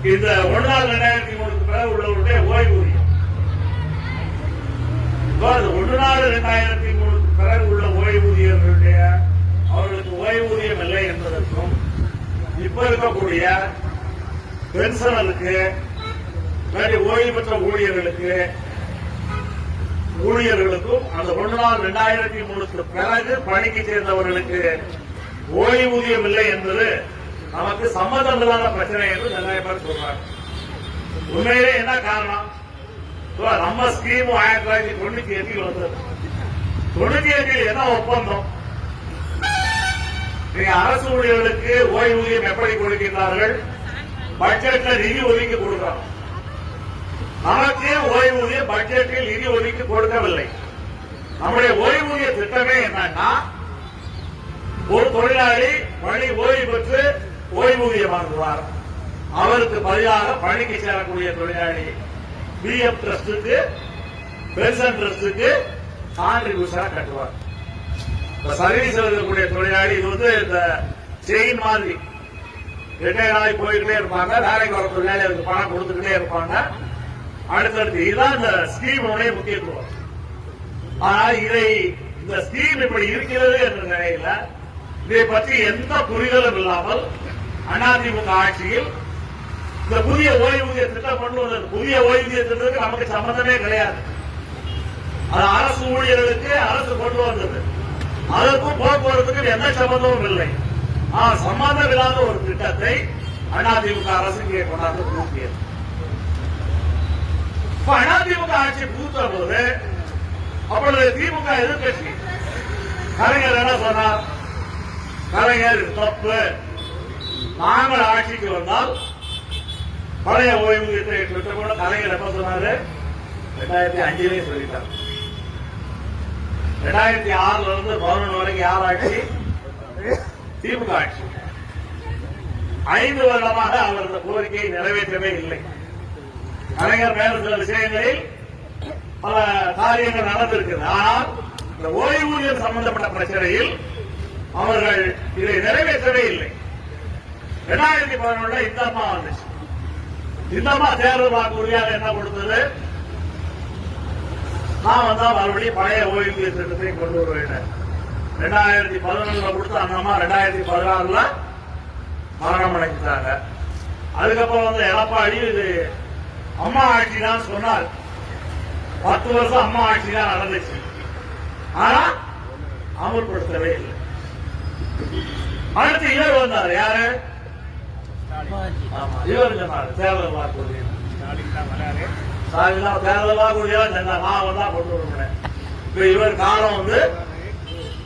இந்த ஒன்று ரெண்டாயிரத்தி மூணுக்கு பிறகு உள்ளவருடைய ஓய்வூதியம் இப்போ அந்த ஒன்று ரெண்டாயிரத்தி மூணுக்கு பிறகு உள்ள ஓய்வூதியர்களுடைய அவர்களுக்கு ஓய்வூதியம் இல்லை என்பதற்கும் இப்ப இருக்கக்கூடிய பென்ஷனருக்கு ஓய்வு பெற்ற ஊழியர்களுக்கு ஊழியர்களுக்கும் அந்த ஒன்று நாள் ரெண்டாயிரத்தி மூணுக்கு பிறகு பணிக்கு சேர்ந்தவர்களுக்கு ஓய்வூதியம் இல்லை என்பது நமக்கு சம்மதம் இல்லாத பிரச்சனை என்று நிறைய பேர் சொல்றாங்க. உண்மையிலே என்ன காரணம்? நம்ம ஸ்கீம் ஆயிரத்தி தொள்ளாயிரத்தி தொண்ணூத்தி எட்டில் வந்தது. தொண்ணூத்தி எட்டில் என்ன ஒப்பந்தம்? நீங்க அரசு ஊழியர்களுக்கு ஓய்வூதியம் எப்படி கொடுக்கின்றார்கள்? பட்ஜெட்ல நிதி ஒதுக்கி கொடுக்கிறோம் நமக்கே ஓய்வூதியம் பட்ஜெட்டில் நிதி ஒதுக்கி கொடுக்கவில்லை. நம்முடைய ஓய்வூதிய திட்டமே என்னன்னா ஒரு தொழிலாளி பணி ஓய்வு பெற்று ஓய்வூதியம் வாங்குவார் அவருக்கு பதிலாக பணிக்கு சேரக்கூடிய தொழிலாளி பிஎஃப் ட்ரஸ்டுக்கு பென்ஷன் ட்ரஸ்டுக்கு கான்ட்ரிபியூஷனா கட்டுவார். இப்ப சர்வீஸ் இருக்கக்கூடிய தொழிலாளி இது வந்து இந்த செயின் மாதிரி ரிட்டையர் ஆகி போயிட்டே இருப்பாங்க வேலைக்கு வர தொழிலாளி அதுக்கு பணம் கொடுத்துக்கிட்டே இருப்பாங்க. அடுத்தடுத்து இதுதான் இந்த ஸ்கீமுடைய முக்கியத்துவம். ஆனால் இதை இந்த ஸ்கீம் இப்படி இருக்கிறது என்ற நிலையில இதை பற்றி எந்த புரிதலும் இல்லாமல் அதிமுக ஆட்சியில் இந்த புதிய ஓய்வூதிய திட்டம் கொண்டு வந்தது புதிய ஓய்வூதிய திட்டத்துக்கு நமக்கு சம்பந்தமே கிடையாது. அது அரசு ஊழியர்களுக்கு அரசு கொண்டு வந்தது. அதற்கும் போக்குவரத்துக்கும் எந்த சம்பந்தமும் இல்லை. சம்பந்தம் இல்லாத ஒரு திட்டத்தை அதிமுக அரசு இங்கே கொண்டாந்து பூட்டியது. அதிமுக ஆட்சி புகுத்த போது அப்பொழுது திமுக எதிர்கட்சி கலைஞர் என்ன சொன்னார்? கலைஞர் தப்பு. நாங்கள் ஆட்சிக்கு வந்தால் பழைய ஓய்வூதியத்தை திட்டம் கூட கலைஞர் எப்ப சொன்னாரு? ரெண்டாயிரத்தி அஞ்சிலே சொல்லிட்டார். ரெண்டாயிரத்தி ஆறுல இருந்து பதினொன்று வரைக்கும் யார் ஆட்சி? திமுக ஆட்சி. ஐந்து வருடமாக அவர் இந்த கோரிக்கையை நிறைவேற்றவே இல்லை. கலைஞர் மேல சில விஷயங்களில் பல காரியங்கள் நடந்திருக்கிறது ஆனால் இந்த ஓய்வூதியம் சம்பந்தப்பட்ட பிரச்சனையில் அவர்கள் இதை நிறைவேற்றவே இல்லை. ரெண்டாயிரத்தி பதினொன்றுல இந்த அம்மா வந்துச்சு. இந்த அம்மா தேர்தல் வாக்குறுதியாக என்ன கொடுத்தது? நான் வந்தா மறுபடியும் பழைய ஓய்வூதிய திட்டத்தை கொண்டு வருவேன். ரெண்டாயிரத்தி பதினொன்றுல கொடுத்த அந்த அம்மா ரெண்டாயிரத்தி பதினாறுல மரணம் அடைஞ்சிட்டாங்க. அதுக்கப்புறம் வந்து எடப்பாடி இது அம்மா ஆட்சி தான் சொன்னார். பத்து வருஷம் அம்மா ஆட்சி தான் நடந்துச்சு. ஆனா அமல்படுத்தவே இல்லை. அடுத்து இவர் வந்தார். யாரு? ஆமா, இவர் தேர்தல் வாக்குறுதி சாமிலாம் தேர்தல் வாக்குறுதியா சொன்னார் நான் வந்தா கொண்டு வருவேன் இப்ப இவர் காலம் வந்து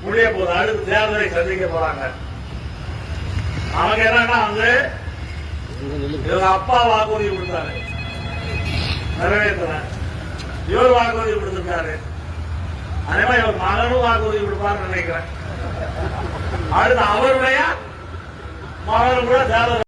முடிய போது அடுத்து தேர்தலை சந்திக்க போறாங்க அவங்க என்னன்னா வந்து இவங்க அப்பா வாக்குறுதி கொடுத்தாரு நிறைவேற்ற இவர் வாக்குறுதி கொடுத்திருக்காரு அதே மாதிரி இவர் மகனும் வாக்குறுதி கொடுப்பாருன்னு நினைக்கிறேன் அடுத்து அவருடைய மகனும் கூட தேர்தல்